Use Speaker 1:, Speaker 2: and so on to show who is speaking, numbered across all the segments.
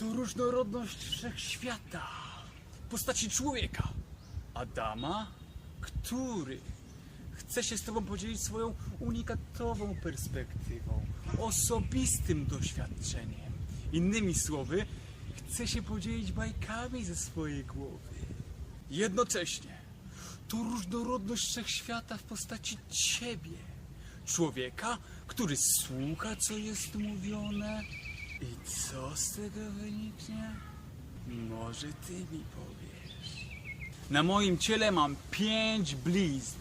Speaker 1: to różnorodność wszechświata w postaci człowieka. Adama, który chce się z Tobą podzielić swoją unikatową perspektywą, osobistym doświadczeniem. Innymi słowy, chce się podzielić bajkami ze swojej głowy. Jednocześnie to różnorodność wszechświata w postaci Ciebie, człowieka, który słucha, co jest mówione. I co z tego wyniknie? Może Ty mi powiesz. Na moim ciele mam pięć blizn.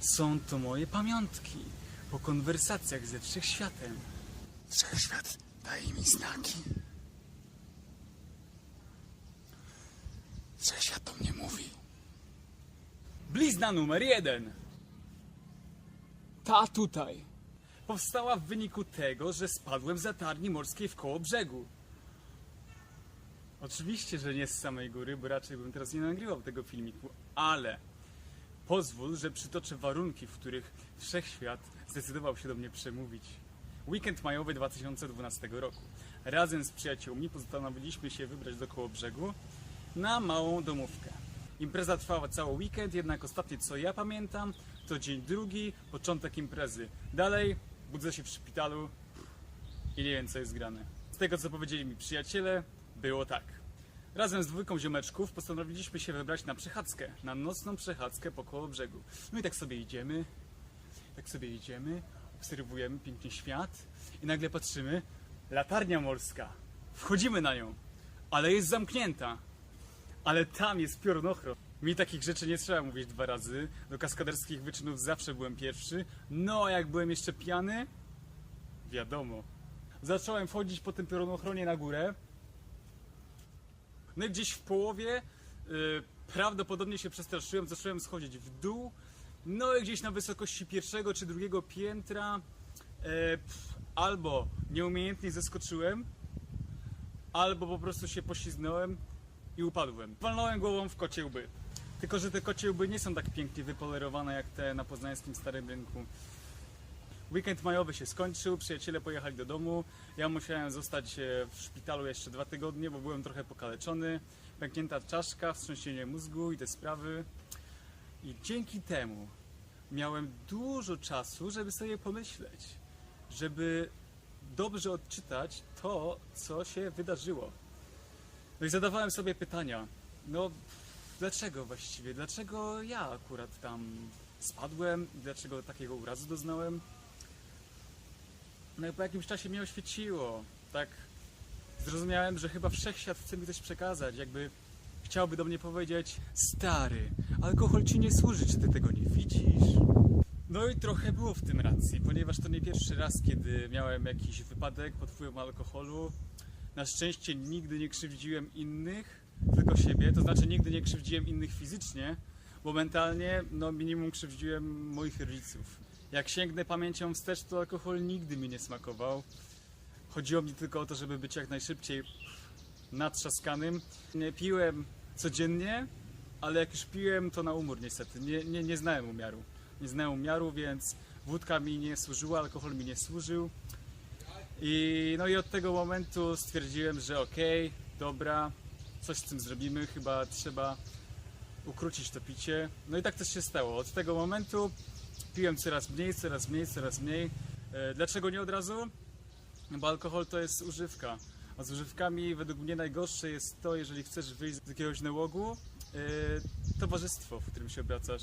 Speaker 1: Są to moje pamiątki po konwersacjach ze wszechświatem. Wszechświat daje mi znaki. Wszechświat do mnie mówi. Blizna numer jeden. Ta tutaj. Powstała w wyniku tego, że spadłem z latarni morskiej w koło brzegu. Oczywiście, że nie z samej góry, bo raczej bym teraz nie nagrywał tego filmiku, ale pozwól, że przytoczę warunki, w których wszechświat zdecydował się do mnie przemówić. Weekend majowy 2012 roku. Razem z przyjaciółmi postanowiliśmy się wybrać do koło brzegu na małą domówkę. Impreza trwała cały weekend, jednak ostatnie co ja pamiętam to dzień drugi, początek imprezy. Dalej budzę się w szpitalu i nie wiem co jest grane. Z tego co powiedzieli mi przyjaciele, było tak. Razem z dwójką ziomeczków postanowiliśmy się wybrać na przechadzkę, na nocną przechadzkę po koło brzegu. No i tak sobie idziemy, tak sobie idziemy, obserwujemy piękny świat i nagle patrzymy, latarnia morska. Wchodzimy na nią, ale jest zamknięta. Ale tam jest piorunochron. Mi takich rzeczy nie trzeba mówić dwa razy. Do kaskaderskich wyczynów zawsze byłem pierwszy. No, a jak byłem jeszcze pijany, wiadomo. Zacząłem wchodzić po tym piorunochronie na górę. No i gdzieś w połowie y, prawdopodobnie się przestraszyłem, zacząłem schodzić w dół. No i gdzieś na wysokości pierwszego czy drugiego piętra pff, albo nieumiejętnie zeskoczyłem, albo po prostu się poślizgnąłem i upadłem. Walnąłem głową w kocie łby. Tylko, że te kocie łby nie są tak pięknie wypolerowane jak te na poznańskim Starym Rynku. Weekend majowy się skończył, przyjaciele pojechali do domu. Ja musiałem zostać e, w szpitalu jeszcze dwa tygodnie, bo byłem trochę pokaleczony. Pęknięta czaszka, wstrząsienie mózgu i te sprawy. I dzięki temu miałem dużo czasu, żeby sobie pomyśleć, żeby dobrze odczytać to, co się wydarzyło. No i zadawałem sobie pytania. No, dlaczego właściwie? Dlaczego ja akurat tam spadłem? Dlaczego takiego urazu doznałem? No i po jakimś czasie mnie oświeciło. Tak zrozumiałem, że chyba wszechświat chce mi coś przekazać. Jakby chciałby do mnie powiedzieć: Stary, alkohol ci nie służy, czy ty tego nie widzisz? No i trochę było w tym racji, ponieważ to nie pierwszy raz, kiedy miałem jakiś wypadek pod wpływem alkoholu. Na szczęście nigdy nie krzywdziłem innych, tylko siebie. To znaczy nigdy nie krzywdziłem innych fizycznie, bo mentalnie no minimum krzywdziłem moich rodziców. Jak sięgnę pamięcią wstecz, to alkohol nigdy mi nie smakował. Chodziło mi tylko o to, żeby być jak najszybciej natrzaskanym. Nie piłem codziennie, ale jak już piłem, to na umór niestety. Nie, nie, nie znałem umiaru. Nie znałem umiaru, więc wódka mi nie służyła, alkohol mi nie służył. I no i od tego momentu stwierdziłem, że okej, dobra, coś z tym zrobimy, chyba trzeba ukrócić to picie. No i tak też się stało. Od tego momentu piłem coraz mniej, coraz mniej, coraz mniej. E, Dlaczego nie od razu? No Bo alkohol to jest używka. A z używkami według mnie najgorsze jest to, jeżeli chcesz wyjść z jakiegoś nałogu, yy, towarzystwo, w którym się obracasz.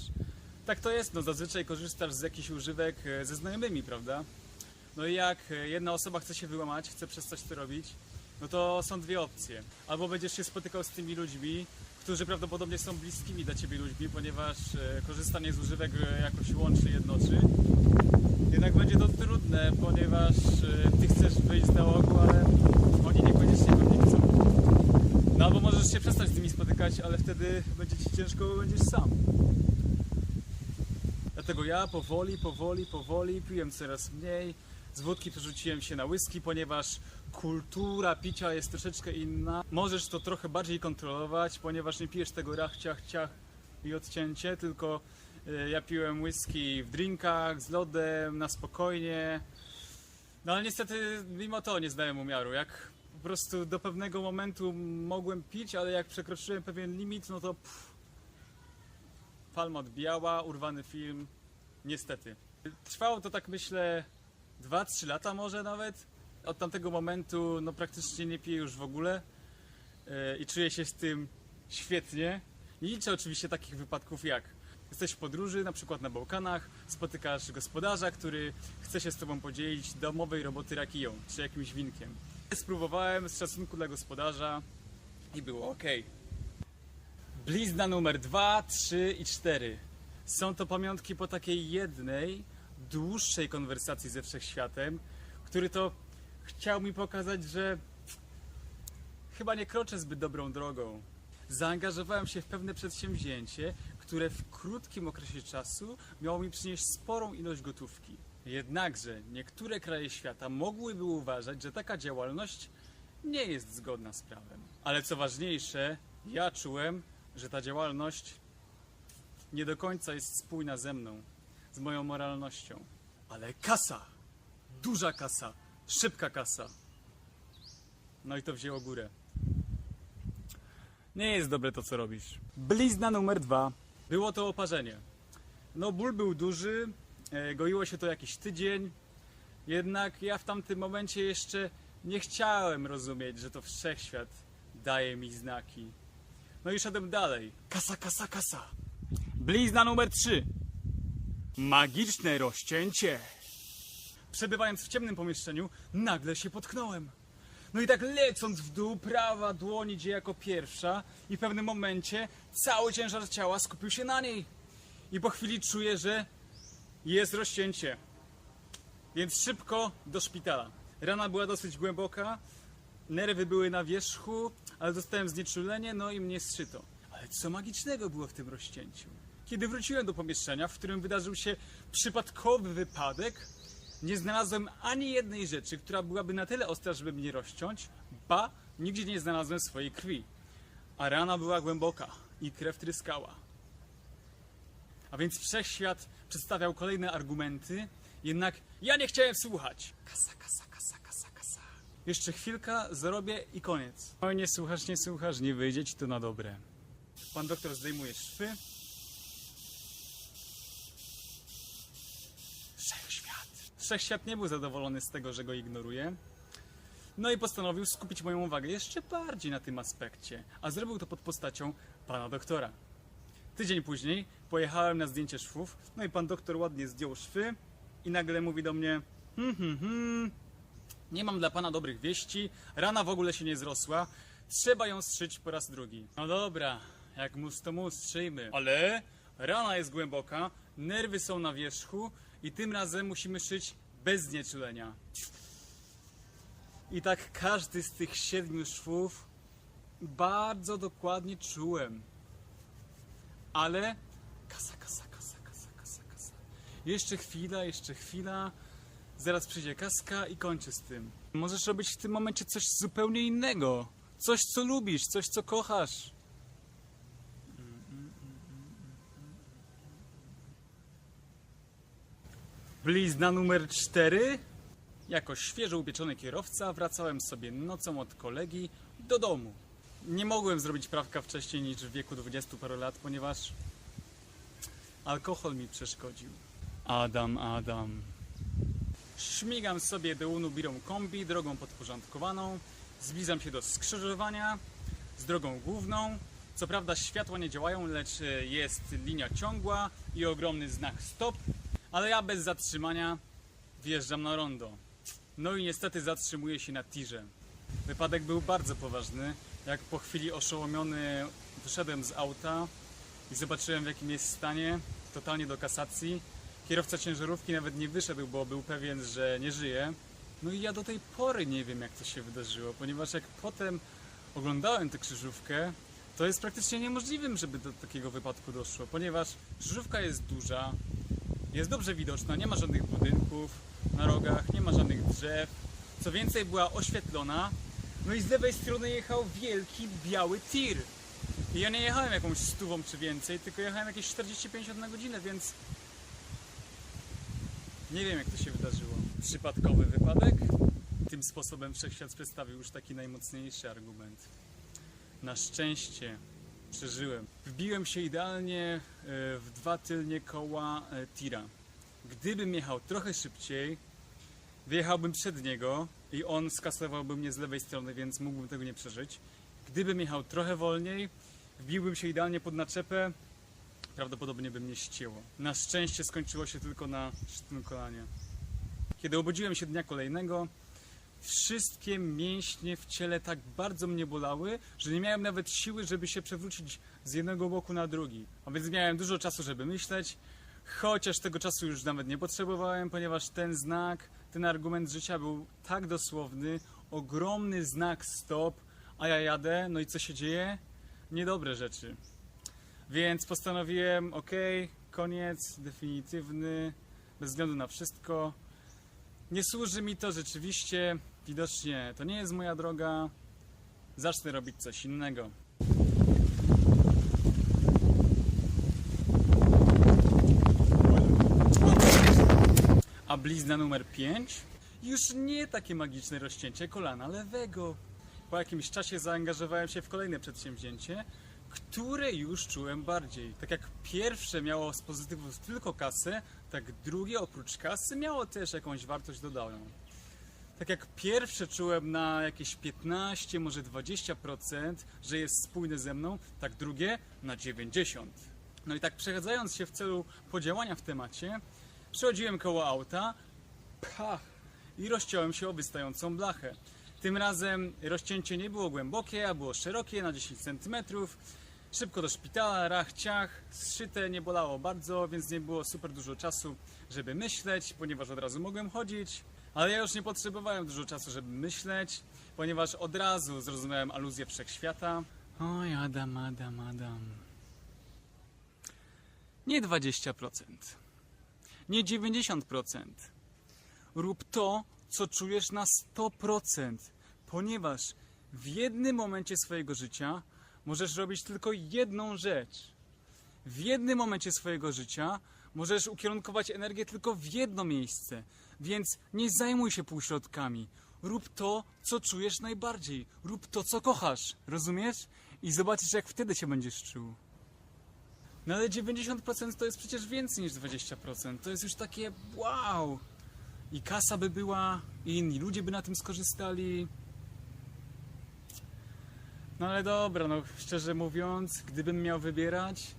Speaker 1: Tak to jest, no zazwyczaj korzystasz z jakichś używek e, ze znajomymi, prawda? No i jak e, jedna osoba chce się wyłamać, chce przestać to robić, no to są dwie opcje. Albo będziesz się spotykał z tymi ludźmi, którzy prawdopodobnie są bliskimi dla ciebie ludźmi, ponieważ e, korzystanie z używek e, jakoś łączy, jednoczy. Jednak będzie to trudne, ponieważ e, ty chcesz wyjść z nałogu, ale oni niekoniecznie pewnie chcą. No albo możesz się przestać z nimi spotykać, ale wtedy będzie ci ciężko, bo będziesz sam. Dlatego ja powoli, powoli, powoli piłem coraz mniej. Z wódki przerzuciłem się na whisky, ponieważ kultura picia jest troszeczkę inna. Możesz to trochę bardziej kontrolować, ponieważ nie pijesz tego rach, ciach, ciach i odcięcie, tylko e, ja piłem whisky w drinkach, z lodem, na spokojnie. No ale niestety mimo to nie znałem umiaru. Jak prostu do pewnego momentu mogłem pić, ale jak przekroczyłem pewien limit, no to pff, palma odbijała, urwany film, niestety. Trwało to tak myślę 2-3 lata może nawet. Od tamtego momentu no praktycznie nie piję już w ogóle e, i czuję się z tym świetnie. Nie liczę oczywiście takich wypadków jak jesteś w podróży, na przykład na Bałkanach, spotykasz gospodarza, który chce się z tobą podzielić domowej roboty rakiją czy jakimś winkiem. Spróbowałem z szacunku dla gospodarza i było ok. Blizna numer 2, 3 i 4. Są to pamiątki po takiej jednej, dłuższej konwersacji ze wszechświatem, który to chciał mi pokazać, że chyba nie kroczę zbyt dobrą drogą. Zaangażowałem się w pewne przedsięwzięcie, które w krótkim okresie czasu miało mi przynieść sporą ilość gotówki. Jednakże niektóre kraje świata mogłyby uważać, że taka działalność nie jest zgodna z prawem. Ale co ważniejsze, ja czułem, że ta działalność nie do końca jest spójna ze mną, z moją moralnością. Ale kasa! Duża kasa! Szybka kasa! No i to wzięło górę. Nie jest dobre to, co robisz. Blizna numer dwa. Było to oparzenie. No, ból był duży, e, goiło się to jakiś tydzień, jednak ja w tamtym momencie jeszcze nie chciałem rozumieć, że to wszechświat daje mi znaki. No i szedłem dalej. Kasa, kasa, kasa. Blizna numer 3. Magiczne rozcięcie. Przebywając w ciemnym pomieszczeniu, nagle się potknąłem. No i tak lecąc w dół, prawa dłoń idzie jako pierwsza i w pewnym momencie cały ciężar ciała skupił się na niej. I po chwili czuję, że jest rozcięcie. Więc szybko do szpitala. Rana była dosyć głęboka, nerwy były na wierzchu, ale dostałem znieczulenie, no i mnie zszyto. Ale co magicznego było w tym rozcięciu? Kiedy wróciłem do pomieszczenia, w którym wydarzył się przypadkowy wypadek, nie znalazłem ani jednej rzeczy, która byłaby na tyle ostra, żeby mnie rozciąć, ba, nigdzie nie znalazłem swojej krwi. A rana była głęboka i krew tryskała. A więc wszechświat przedstawiał kolejne argumenty, jednak ja nie chciałem słuchać. Kasa, kasa, kasa, kasa, kasa. Jeszcze chwilka, zarobię i koniec. Oj, nie słuchasz, nie słuchasz, nie wyjdzie ci to na dobre. Pan doktor zdejmuje szwy. Wszechświat. Nie był zadowolony z tego, że go ignoruje. No i postanowił skupić moją uwagę jeszcze bardziej na tym aspekcie, a zrobił to pod postacią pana doktora. Tydzień później pojechałem na zdjęcie szwów, no i pan doktor ładnie zdjął szwy i nagle mówi do mnie hmm, hmm, hmm, nie mam dla pana dobrych wieści, rana w ogóle się nie zrosła, trzeba ją strzyć po raz drugi. No dobra, jak mus to mus, strzyjmy. Ale rana jest głęboka, nerwy są na wierzchu i tym razem musimy szyć bez znieczulenia. I tak każdy z tych siedmiu szwów bardzo dokładnie czułem. Ale kasa, kasa, kasa, kasa, kasa, kasa. Jeszcze chwila, jeszcze chwila. Zaraz przyjdzie kaska i kończę z tym. Możesz robić w tym momencie coś zupełnie innego. Coś, co lubisz, coś, co kochasz. Blizna numer 4. Jako świeżo upieczony kierowca wracałem sobie nocą od kolegi do domu. Nie mogłem zrobić prawka wcześniej niż w wieku 20 paru lat, ponieważ alkohol mi przeszkodził. Adam, Adam. Śmigam sobie do Unubirą kombi drogą podporządkowaną. Zbliżam się do skrzyżowania z drogą główną. Co prawda światła nie działają, lecz jest linia ciągła i ogromny znak stop, ale ja bez zatrzymania wjeżdżam na rondo. No i niestety zatrzymuję się na tirze. Wypadek był bardzo poważny. Jak po chwili oszołomiony wyszedłem z auta i zobaczyłem w jakim jest stanie, totalnie do kasacji. Kierowca ciężarówki nawet nie wyszedł, bo był pewien, że nie żyje. No i ja do tej pory nie wiem jak to się wydarzyło, ponieważ jak potem oglądałem tę krzyżówkę, to jest praktycznie niemożliwym, żeby do takiego wypadku doszło, ponieważ krzyżówka jest duża, jest dobrze widoczna, nie ma żadnych budynków na rogach, nie ma żadnych drzew. Co więcej, była oświetlona. No i z lewej strony jechał wielki biały tir. I ja nie jechałem jakąś stówą czy więcej, tylko jechałem jakieś 40-50 na godzinę, więc nie wiem jak to się wydarzyło. Przypadkowy wypadek? Tym sposobem wszechświat przedstawił już taki najmocniejszy argument. Na szczęście przeżyłem. Wbiłem się idealnie e, w dwa tylnie koła e, tira. Gdybym jechał trochę szybciej, wyjechałbym przed niego i on skasowałby mnie z lewej strony, więc mógłbym tego nie przeżyć. Gdybym jechał trochę wolniej, wbiłbym się idealnie pod naczepę, prawdopodobnie by mnie ścięło. Na szczęście skończyło się tylko na szczytnym kolanie. Kiedy obudziłem się dnia kolejnego, wszystkie mięśnie w ciele tak bardzo mnie bolały, że nie miałem nawet siły, żeby się przewrócić z jednego boku na drugi. A więc miałem dużo czasu, żeby myśleć, chociaż tego czasu już nawet nie potrzebowałem, ponieważ ten znak, ten argument życia był tak dosłowny, ogromny znak stop, a ja jadę, no i co się dzieje? Niedobre rzeczy. Więc postanowiłem, ok, koniec, definitywny, bez względu na wszystko. Nie służy mi to rzeczywiście, widocznie to nie jest moja droga. Zacznę robić coś innego. A blizna numer 5? Już nie takie magiczne rozcięcie kolana lewego. Po jakimś czasie zaangażowałem się w kolejne przedsięwzięcie, które już czułem bardziej. Tak jak pierwsze miało z pozytywów tylko kasę, tak drugie oprócz kasy miało też jakąś wartość dodaną. Tak jak pierwsze czułem na jakieś 15, może 20%, że jest spójne ze mną, tak drugie na 90%. No i tak przechadzając się w celu podziałania w temacie, przechodziłem koło auta, pach, i rozciąłem się o wystającą blachę. Tym razem rozcięcie nie było głębokie, a było szerokie na 10 cm. Szybko do szpitala, rach, ciach, zszyte, nie bolało bardzo, więc nie było super dużo czasu, żeby myśleć, ponieważ od razu mogłem chodzić. Ale ja już nie potrzebowałem dużo czasu, żeby myśleć, ponieważ od razu zrozumiałem aluzję wszechświata. Oj, Adam, Adam, Adam. Nie 20%. Nie 90%. Rób to, co czujesz na 100%, ponieważ w jednym momencie swojego życia możesz robić tylko jedną rzecz. W jednym momencie swojego życia możesz ukierunkować energię tylko w jedno miejsce, więc nie zajmuj się półśrodkami. Rób to, co czujesz najbardziej. Rób to, co kochasz. Rozumiesz? I zobaczysz, jak wtedy się będziesz czuł. No ale 90% to jest przecież więcej niż 20%. To jest już takie wow! I kasa by była, i inni ludzie by na tym skorzystali. No ale dobra, no szczerze mówiąc, gdybym miał wybierać,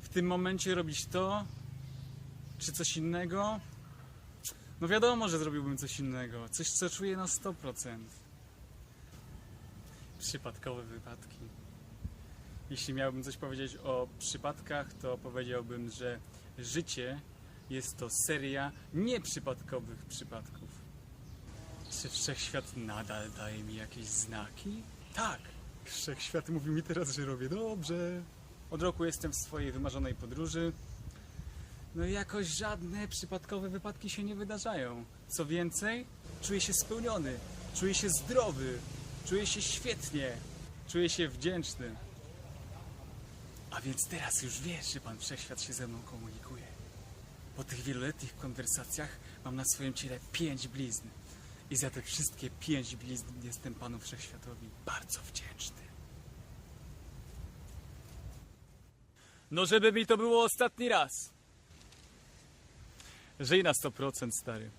Speaker 1: w tym momencie robić to, czy coś innego, no wiadomo, że zrobiłbym coś innego. Coś, co czuję na 100%. Przypadkowe wypadki. Jeśli miałbym coś powiedzieć o przypadkach, to powiedziałbym, że życie jest to seria nieprzypadkowych przypadków. Czy wszechświat nadal daje mi jakieś znaki? Tak! Wszechświat mówi mi teraz, że robię dobrze. Od roku jestem w swojej wymarzonej podróży. No i jakoś żadne przypadkowe wypadki się nie wydarzają. Co więcej, czuję się spełniony, czuję się zdrowy, czuję się świetnie, czuję się wdzięczny. A więc teraz już wiesz, że Pan Wszechświat się ze mną komunikuje. Po tych wieloletnich konwersacjach mam na swoim ciele pięć blizn. I za te wszystkie pięć blizn jestem Panu Wszechświatowi bardzo wdzięczny. No żeby mi to było ostatni raz. Żyj na 100% stary.